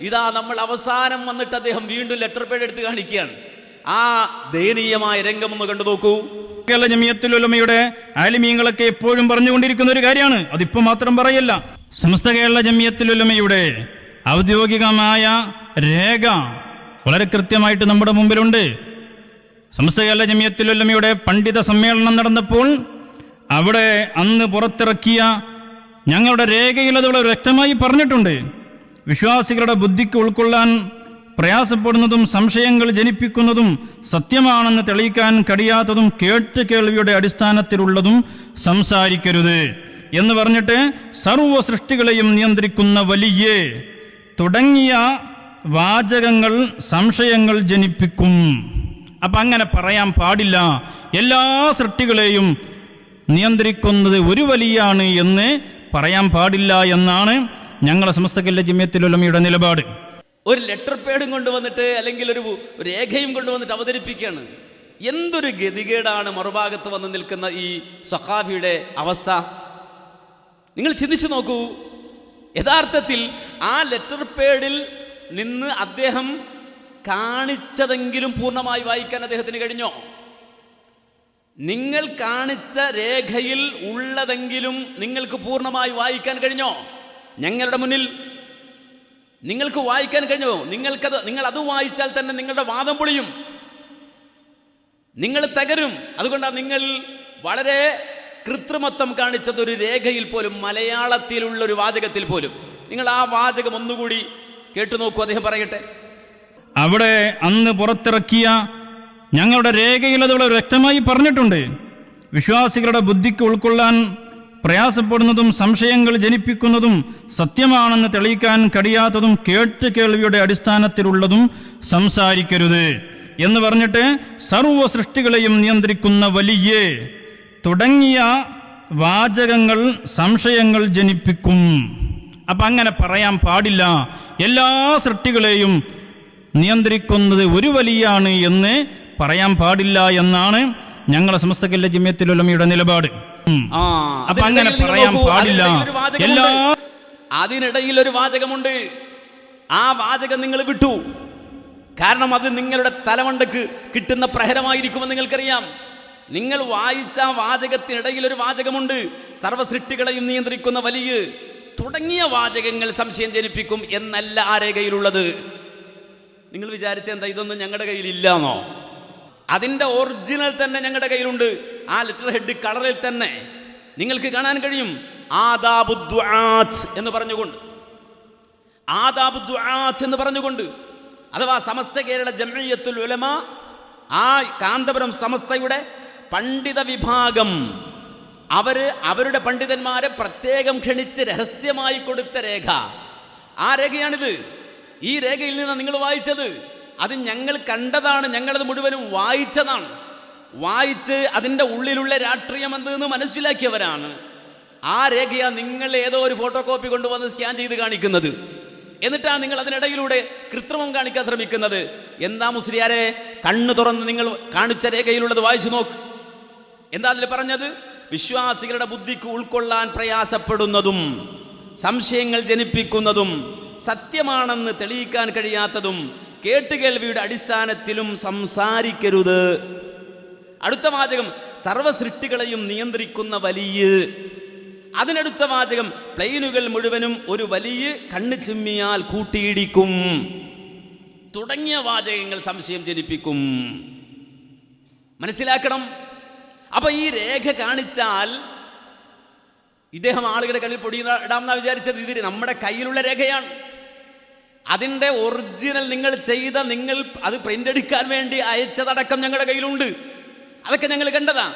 ഇതാ നമ്മൾ അവസാനം വന്നിട്ട് അദ്ദേഹം വീണ്ടും ലെറ്റർ പേഡ് എടുത്ത് കാണിക്കുകയാണ്. ആ ദയനീയമായ രംഗം ഒന്ന് കണ്ടു നോക്കൂ. കേരള ജമിയത്തുലമയുടെ ആലിമീങ്ങളൊക്കെ എപ്പോഴും പറഞ്ഞുകൊണ്ടിരിക്കുന്ന ഒരു കാര്യമാണ്. അതിപ്പോ മാത്രം പറയല്ല. സമസ്ത കേരള ജമിയത്തുലമയുടെ ഔദ്യോഗികമായ രേഖ വളരെ കൃത്യമായിട്ട് നമ്മുടെ മുമ്പിലുണ്ട്. സമസ്ത കേരള ജമിയത്തുലമയുടെ പണ്ഡിത സമ്മേളനം നടന്നപ്പോൾ അവിടെ അന്ന് പുറത്തിറക്കിയ ഞങ്ങളുടെ രേഖയിൽ അത് വളരെ വ്യക്തമായി പറഞ്ഞിട്ടുണ്ട്. വിശ്വാസികളുടെ ബുദ്ധിക്ക് ഉൾക്കൊള്ളാൻ പ്രയാസപ്പെടുന്നതും സംശയങ്ങൾ ജനിപ്പിക്കുന്നതും സത്യമാണെന്ന് തെളിയിക്കാൻ കഴിയാത്തതും കേട്ട് കേൾവിയുടെ അടിസ്ഥാനത്തിലുള്ളതും സംസാരിക്കരുത് എന്ന് പറഞ്ഞിട്ട് സർവ സൃഷ്ടികളെയും നിയന്ത്രിക്കുന്ന വലിയ തുടങ്ങിയ വാചകങ്ങൾ സംശയങ്ങൾ ജനിപ്പിക്കും. അപ്പം അങ്ങനെ പറയാൻ പാടില്ല. എല്ലാ സൃഷ്ടികളെയും നിയന്ത്രിക്കുന്നത് ഒരു വലിയാണ് എന്ന് പറയാൻ പാടില്ല എന്നാണ് ഞങ്ങളെ സമസ്തകല്ല ജിമ്യത്തിലുലമയുടെ നിലപാട്. ഒരു ലെറ്റർ പേഡും കൊണ്ടുവന്നിട്ട് അല്ലെങ്കിൽ ഒരു ഒരു രേഖയും കൊണ്ടുവന്നിട്ട് അവതരിപ്പിക്കുകയാണ്. എന്തൊരു ഗതികേടാണ് മറുഭാഗത്ത് വന്ന് നിൽക്കുന്ന ഈ സഖാഫിയുടെ അവസ്ഥ? നിങ്ങൾ ചിന്തിച്ചു നോക്കൂ. യഥാർത്ഥത്തിൽ ആ ലെറ്റർ പേഡിൽ നിന്ന് അദ്ദേഹം കാണിച്ചതെങ്കിലും പൂർണമായി വായിക്കാൻ അദ്ദേഹത്തിന് കഴിഞ്ഞോ? നിങ്ങൾ കാണിച്ച രേഖയിൽ ഉള്ളതെങ്കിലും നിങ്ങൾക്ക് പൂർണമായി വായിക്കാൻ കഴിഞ്ഞോ? ഞങ്ങളുടെ മുന്നിൽ നിങ്ങൾക്ക് വായിക്കാൻ കഴിഞ്ഞോ? നിങ്ങൾക്കത് നിങ്ങൾ അത് വായിച്ചാൽ തന്നെ നിങ്ങളുടെ വാദം പൊളിയും. നിങ്ങൾ തകരും. അതുകൊണ്ടാണ് നിങ്ങൾ വളരെ കൃത്രിമത്വം കാണിച്ചത് ഒരു രേഖയിൽ പോലും മലയാളത്തിലുള്ള ഒരു വാചകത്തിൽ പോലും. നിങ്ങൾ ആ വാചകം ഒന്നുകൂടി കേട്ടു നോക്കൂ അദ്ദേഹം പറയട്ടെ. അവിടെ അന്ന് പുറത്തിറക്കിയ ഞങ്ങളുടെ രേഖയിൽ അത് വളരെ വ്യക്തമായി പറഞ്ഞിട്ടുണ്ട്. വിശ്വാസികളുടെ ബുദ്ധിക്ക് ഉൾക്കൊള്ളാൻ പ്രയാസപ്പെടുന്നതും സംശയങ്ങൾ ജനിപ്പിക്കുന്നതും സത്യമാണെന്ന് തെളിയിക്കാൻ കഴിയാത്തതും കേട്ട് കേൾവിയുടെ അടിസ്ഥാനത്തിലുള്ളതും സംസാരിക്കരുത് എന്ന് പറഞ്ഞിട്ട് സർവ സൃഷ്ടികളെയും നിയന്ത്രിക്കുന്ന വലിയ തുടങ്ങിയ വാചകങ്ങൾ സംശയങ്ങൾ ജനിപ്പിക്കും. അപ്പൊ അങ്ങനെ പറയാൻ പാടില്ല. എല്ലാ സൃഷ്ടികളെയും നിയന്ത്രിക്കുന്നത് ഒരു വലിയാണ് എന്ന് പറയാൻ പാടില്ല എന്നാണ് ഞങ്ങളെ സമസ്തകല്ല ജിമ്യത്തിലുലമയുടെ നിലപാട്. അപ്പൊ അങ്ങനെ പറയാൻ പാടില്ല അതിനിടയിൽ ഒരു വാചകമുണ്ട്. എല്ലാ അതിനിടയിൽ ഒരു വാചകമുണ്ട്. ആ വാചകം നിങ്ങൾ വിട്ടു. കാരണം അത് നിങ്ങളുടെ തലമണ്ടക്ക് കിട്ടുന്ന പ്രഹരമായിരിക്കുമെന്ന് നിങ്ങൾക്കറിയാം. നിങ്ങൾ വായിച്ച വാചകത്തിനിടയിൽ ഒരു വാചകമുണ്ട്. സർവ സൃഷ്ടികളെയും നിയന്ത്രിക്കുന്ന വലിയ തുടങ്ങിയ വാചകങ്ങൾ സംശയം ജനിപ്പിക്കും എന്നല്ല ആ രേഖയിലുള്ളത്. നിങ്ങൾ വിചാരിച്ച എന്താ ഇതൊന്നും ഞങ്ങളുടെ കയ്യിലില്ലാന്നോ? അതിന്റെ ഒറിജിനൽ തന്നെ ഞങ്ങളുടെ കയ്യിലുണ്ട്. ആ ലെറ്റർ ഹെഡ് കളറിൽ തന്നെ നിങ്ങൾക്ക് കാണാൻ കഴിയും ആദാബുദ്വാത്ത് എന്ന് പറഞ്ഞുകൊണ്ട്. ആദാബുദ്വാത്ത് എന്ന് പറഞ്ഞുകൊണ്ട്. അഥവാ സമസ്ത കേരള ജമയത്തുൽ ഉലമ ആ കാന്തപുരം സമസ്തയുടെ പണ്ഡിത വിഭാഗം അവർ അവരുടെ പണ്ഡിതന്മാരെ പ്രത്യേകം ക്ഷണിച്ച് രഹസ്യമായി കൊടുത്ത രേഖ. ആ രേഖയാണിത്. ഈ രേഖയിൽ നിന്ന് നിങ്ങൾ വായിച്ചത്. അത് ഞങ്ങൾ കണ്ടതാണ് ഞങ്ങളത് മുഴുവനും വായിച്ചതാണ്. വായിച്ച് അതിന്റെ ഉള്ളിലുള്ള രാഷ്ട്രീയം എന്തെന്ന് മനസ്സിലാക്കിയവരാണ്. ആ രേഖയാണ് നിങ്ങൾ ഏതോ ഒരു ഫോട്ടോ കോപ്പി കൊണ്ടുവന്ന് സ്കാൻ ചെയ്ത് കാണിക്കുന്നത്. എന്നിട്ടാണ് നിങ്ങൾ അതിനിടയിലൂടെ കൃത്രിമം കാണിക്കാൻ ശ്രമിക്കുന്നത്. എന്താ മുസ്ലിയാരെ കണ്ണു തുറന്ന് നിങ്ങൾ കാണിച്ച രേഖയിലുള്ളത് വായിച്ചു നോക്ക്. എന്താ അതിൽ പറഞ്ഞത്? വിശ്വാസികളുടെ ബുദ്ധിക്ക് ഉൾക്കൊള്ളാൻ പ്രയാസപ്പെടുന്നതും സംശയങ്ങൾ ജനിപ്പിക്കുന്നതും സത്യമാണെന്ന് തെളിയിക്കാൻ കഴിയാത്തതും കേട്ടുകേൾവിയുടെ അടിസ്ഥാനത്തിലും സംസാരിക്കരുത്. അടുത്ത വാചകം സർവസൃഷ്ടികളെയും നിയന്ത്രിക്കുന്ന വലിയ. അതിനടുത്ത വാചകം പ്ലെയിനുകൾ മുഴുവനും ഒരു വലിയ കണ്ണു ചിമ്മിയാൽ കൂട്ടിയിടിക്കും. തുടങ്ങിയ വാചകങ്ങൾ സംശയം ജനിപ്പിക്കും. മനസ്സിലാക്കണം? അപ്പൊ ഈ രേഖ കാണിച്ചാൽ ഇദ്ദേഹം ആളുകളുടെ കണ്ണിൽ പൊടി ഇടാമെന്നാ വിചാരിച്ചത്. ഇത് നമ്മുടെ കയ്യിലുള്ള രേഖയാണ്. അതിന്റെ ഒറിജിനൽ നിങ്ങൾ ചെയ്ത നിങ്ങൾ അത് പ്രിന്റ് എടുക്കാൻ വേണ്ടി അയച്ചതടക്കം ഞങ്ങളുടെ കയ്യിലുണ്ട്. അതൊക്കെ ഞങ്ങൾ കണ്ടതാ.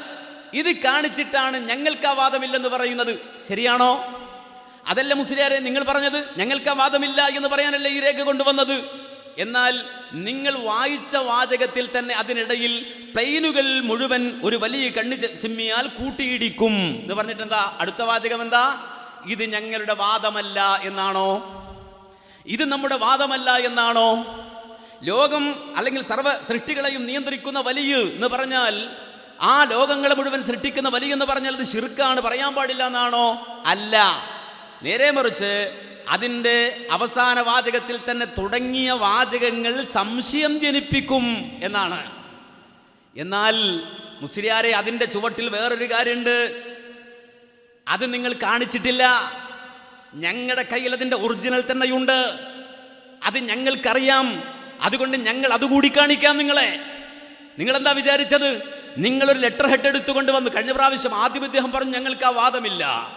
ഇത് കാണിച്ചിട്ടാണ് ഞങ്ങൾക്ക് ആ വാദമില്ലെന്ന് പറയുന്നത്. ശരിയാണോ? അതല്ല മുസ്ലിയാരെ നിങ്ങൾ പറഞ്ഞത്? ഞങ്ങൾക്ക് ആ വാദമില്ല എന്ന് പറയാനല്ലേ ഈ രേഖ കൊണ്ടുവന്നത്? എന്നാൽ നിങ്ങൾ വായിച്ച വാചകത്തിൽ തന്നെ അതിനിടയിൽ പ്ലെയിനുകൾ മുഴുവൻ ഒരു വലിയ കണ്ണ് ചിമ്മിയാൽ കൂട്ടിയിടിക്കും. എന്ന് പറഞ്ഞിട്ട് എന്താ അടുത്ത വാചകം എന്താ? ഇത് ഞങ്ങളുടെ വാദമല്ല എന്നാണോ? ഇത് നമ്മുടെ വാദമല്ല എന്നാണോ? ലോകം അല്ലെങ്കിൽ സർവ സൃഷ്ടികളെയും നിയന്ത്രിക്കുന്ന വലിയ എന്ന് പറഞ്ഞാൽ ആ ലോകങ്ങളെ മുഴുവൻ സൃഷ്ടിക്കുന്ന വലിയ എന്ന് പറഞ്ഞാൽ ഇത് ശിർക്കാണ് പറയാൻ പാടില്ല എന്നാണോ? അല്ല. നേരെ മറിച്ച് അതിന്റെ അവസാന വാചകത്തിൽ തന്നെ തുടങ്ങിയ വാചകങ്ങൾ സംശയം ജനിപ്പിക്കും എന്നാണ്. എന്നാൽ മുസ്ലിയാരെ അതിന്റെ ചുവട്ടിൽ വേറൊരു കാര്യമുണ്ട്. അത് നിങ്ങൾ കാണിച്ചിട്ടില്ല. ഞങ്ങളുടെ കയ്യിൽ അതിന്റെ ഒറിജിനൽ തന്നെയുണ്ട്. അത് ഞങ്ങൾക്കറിയാം. അതുകൊണ്ട് ഞങ്ങൾ അതുകൂടി കാണിക്കാം നിങ്ങളെ. നിങ്ങൾ എന്താ വിചാരിച്ചത്? നിങ്ങളൊരു ലെറ്റർ ഹെഡ് എടുത്തുകൊണ്ട് വന്നു കഴിഞ്ഞ പ്രാവശ്യം ആദ്യം ഇദ്ദേഹം പറഞ്ഞു ഞങ്ങൾക്ക് ആ വാദമില്ല.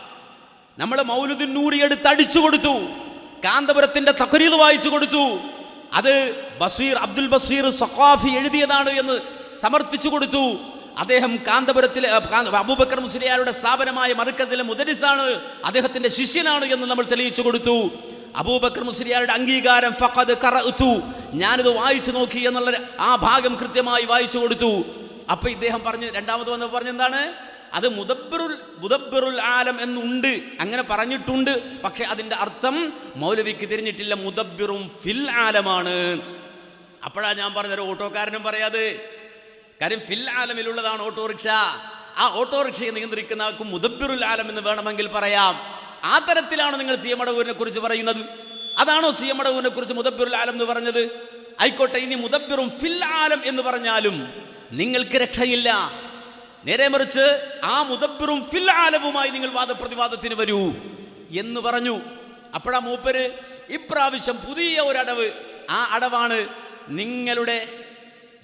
നമ്മൾ മൗലുദ്ദീൻ നൂറി എടുത്ത് അടിച്ചു കൊടുത്തു. കാന്തപുരത്തിന്റെ തക്കരീത് വായിച്ചു കൊടുത്തു. അത് ബസീർ അബ്ദുൽ ബസീർ സഖാഫി എഴുതിയതാണ് എന്ന് സമർത്ഥിച്ചു കൊടുത്തു. അദ്ദേഹം കാന്തപുരത്തിലെ അബൂബക്കർ മുസ്ലിയാരുടെ സ്ഥാപനമായ മർക്കസിലെ മുദരിസാണ് അദ്ദേഹത്തിന്റെ ശിഷ്യനാണ് എന്ന് നമ്മൾ തെളിയിച്ചു കൊടുത്തു. അബൂബക്കർ മുസ്ലിയാരുടെ അംഗീകാരം ഫഖദ് ഖറഅതു ഞാനിത് വായിച്ചു നോക്കി എന്നുള്ള ആ ഭാഗം കൃത്യമായി വായിച്ചു കൊടുത്തു. അപ്പൊ ഇദ്ദേഹം പറഞ്ഞു രണ്ടാമത് വന്ന് പറഞ്ഞെന്താണ് അത് മുദബ്ബറുൽ മുദബ്ബറുൽ ആലം എന്നുണ്ട്. അങ്ങനെ പറഞ്ഞിട്ടുണ്ട്. പക്ഷെ അതിന്റെ അർത്ഥം മൗലവിക്ക് തിരിഞ്ഞിട്ടില്ല. മുദബ്ബിറും ഫിൽ ആലമാണ്. അപ്പോഴാ ഞാൻ പറഞ്ഞൊരു ഓട്ടോക്കാരനും പറയാതെ. കാര്യം ഫിൽ ആലമിലുള്ളതാണ് ഓട്ടോറിക്ഷ. ആ ഓട്ടോറിക്ഷയെ നിയന്ത്രിക്കുന്ന ആൾക്ക് മുദബ്ബിറുൽ ആലം എന്ന് വേണമെങ്കിൽ പറയാം. ആ തരത്തിലാണ് നിങ്ങൾ സി എം അടവൂരിനെ കുറിച്ച് പറയുന്നത്. അതാണോ സി എം അടവൂരിനെ കുറിച്ച് മുദബ്ബിറുൽ ആലം എന്ന് പറഞ്ഞത്? ആയിക്കോട്ടെ ഇനി മുദബ്ബിറും ഫിൽ ആലം എന്ന് പറഞ്ഞാലും നിങ്ങൾക്ക് രക്ഷയില്ല. നേരെ മറിച്ച് ആ മുദബ്ബിറും ഫിൽ ആലവുമായി നിങ്ങൾ വാദപ്രതിവാദത്തിന് വരൂ എന്ന് പറഞ്ഞു. അപ്പോഴാ മൂപ്പര് ഇപ്രാവശ്യം പുതിയ ഒരു അടവ്. ആ അടവാണ് നിങ്ങളുടെ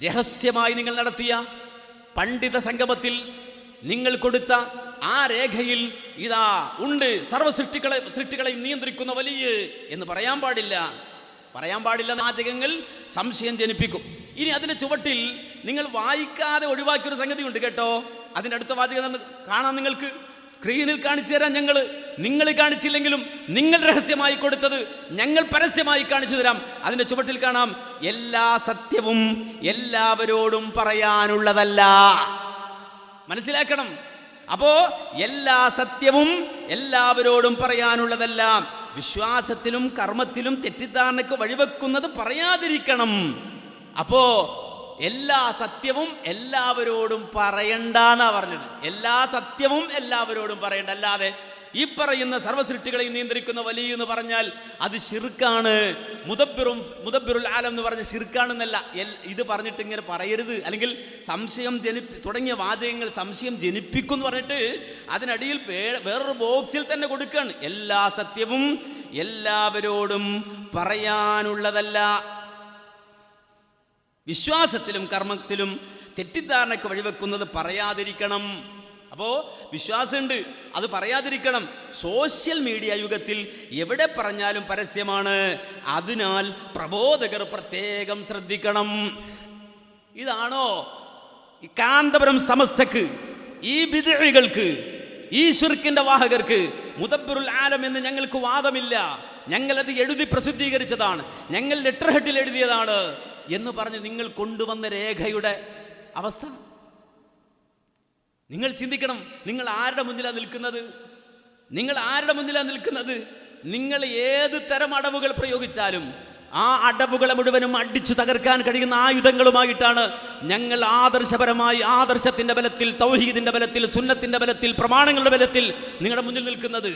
രഹസ്യമായി നിങ്ങൾ നടത്തിയ പണ്ഡിത സംഗമത്തിൽ നിങ്ങൾ കൊടുത്ത ആ രേഖയിൽ ഇതാ ഉണ്ട്. സർവ സൃഷ്ടികളെ സൃഷ്ടികളെയും നിയന്ത്രിക്കുന്ന വലിയ എന്ന് പറയാൻ പാടില്ല. പറയാൻ പാടില്ല വാചകങ്ങൾ സംശയം ജനിപ്പിക്കും. ഇനി അതിന്റെ ചുവട്ടിൽ നിങ്ങൾ വായിക്കാതെ ഒഴിവാക്കിയൊരു സംഗതി ഉണ്ട് കേട്ടോ. അതിന്റെ അടുത്ത വാചകം കാണാം നിങ്ങൾക്ക്. സ്ക്രീനിൽ കാണിച്ചു തരാം ഞങ്ങൾ നിങ്ങൾ കാണിച്ചില്ലെങ്കിലും നിങ്ങൾ രഹസ്യമായി കൊടുത്തത് ഞങ്ങൾ പരസ്യമായി കാണിച്ചു തരാം. അതിന്റെ ചുവട്ടിൽ കാണാം. എല്ലാ സത്യവും എല്ലാവരോടും പറയാനുള്ളതല്ല. മനസ്സിലാക്കണം. അപ്പോ എല്ലാ സത്യവും എല്ലാവരോടും പറയാനുള്ളതെല്ലാം വിശ്വാസത്തിലും കർമ്മത്തിലും തെറ്റിദ്ധാരണക്ക് വഴിവെക്കുന്നത് പറയാതിരിക്കണം. അപ്പോ എല്ലാ സത്യവും എല്ലാവരോടും പറയണ്ടെന്നാ പറഞ്ഞത്. എല്ലാ സത്യവും എല്ലാവരോടും പറയണ്ട. അല്ലാതെ ഈ പറയുന്ന സർവസൃഷ്ടികളെ നിയന്ത്രിക്കുന്ന വലിയ എന്ന് പറഞ്ഞാൽ അത് ഷിർക്കാണ് മുദബിറും മുദബിറുൽ ആലം എന്ന് പറഞ്ഞ ഷിർക്കാണെന്നല്ല ഇത് പറഞ്ഞിട്ട് ഇങ്ങനെ പറയരുത്. അല്ലെങ്കിൽ സംശയം ജനി തുടങ്ങിയ വാചകങ്ങൾ സംശയം ജനിപ്പിക്കും എന്ന് പറഞ്ഞിട്ട് അതിനടിയിൽ വേറൊരു ബോക്സിൽ തന്നെ കൊടുക്കുകയാണ്. എല്ലാ സത്യവും എല്ലാവരോടും പറയാനുള്ളതല്ല. വിശ്വാസത്തിലും കർമ്മത്തിലും തെറ്റിദ്ധാരണയ്ക്ക് വഴിവെക്കുന്നത് പറയാതിരിക്കണം. അപ്പോൾ വിശ്വാസമുണ്ട്. അത് പറയാതിരിക്കണം. സോഷ്യൽ മീഡിയ യുഗത്തിൽ എവിടെ പറഞ്ഞാലും പരസ്യമാണ്. അതിനാൽ പ്രബോധകർ പ്രത്യേകം ശ്രദ്ധിക്കണം. ഇതാണോ കാന്തപുരം സമസ്തക്ക് ഈ ബിദഴികൾക്ക് ഈ ഷുർക്കിന്റെ വാഹകർക്ക് മുദബ്ബിറുൽ ആലം എന്ന് ഞങ്ങൾക്ക് വാദമില്ല. ഞങ്ങളത് എഴുതി പ്രസിദ്ധീകരിച്ചതാണ്. ഞങ്ങൾ ലെറ്റർ ഹെഡിൽ എഴുതിയതാണ് എന്ന് പറഞ്ഞ് നിങ്ങൾ കൊണ്ടുവന്ന രേഖയുടെ അവസ്ഥ? നിങ്ങൾ ചിന്തിക്കണം നിങ്ങൾ ആരുടെ മുന്നിലാണ് നിൽക്കുന്നത്? നിങ്ങൾ ആരുടെ മുന്നിലാണ് നിൽക്കുന്നത്? നിങ്ങൾ ഏത് തരം അടവുകൾ പ്രയോഗിച്ചാലും ആ അടവുകളെ മുഴുവനും അടിച്ചു തകർക്കാൻ കഴിയുന്ന ആയുധങ്ങളുമായിട്ടാണ് ഞങ്ങൾ ആദർശപരമായി ആദർശത്തിന്റെ ബലത്തിൽ തൗഹീദിന്റെ ബലത്തിൽ സുന്നത്തിന്റെ ബലത്തിൽ പ്രമാണങ്ങളുടെ ബലത്തിൽ നിങ്ങളുടെ മുന്നിൽ നിൽക്കുന്നത്.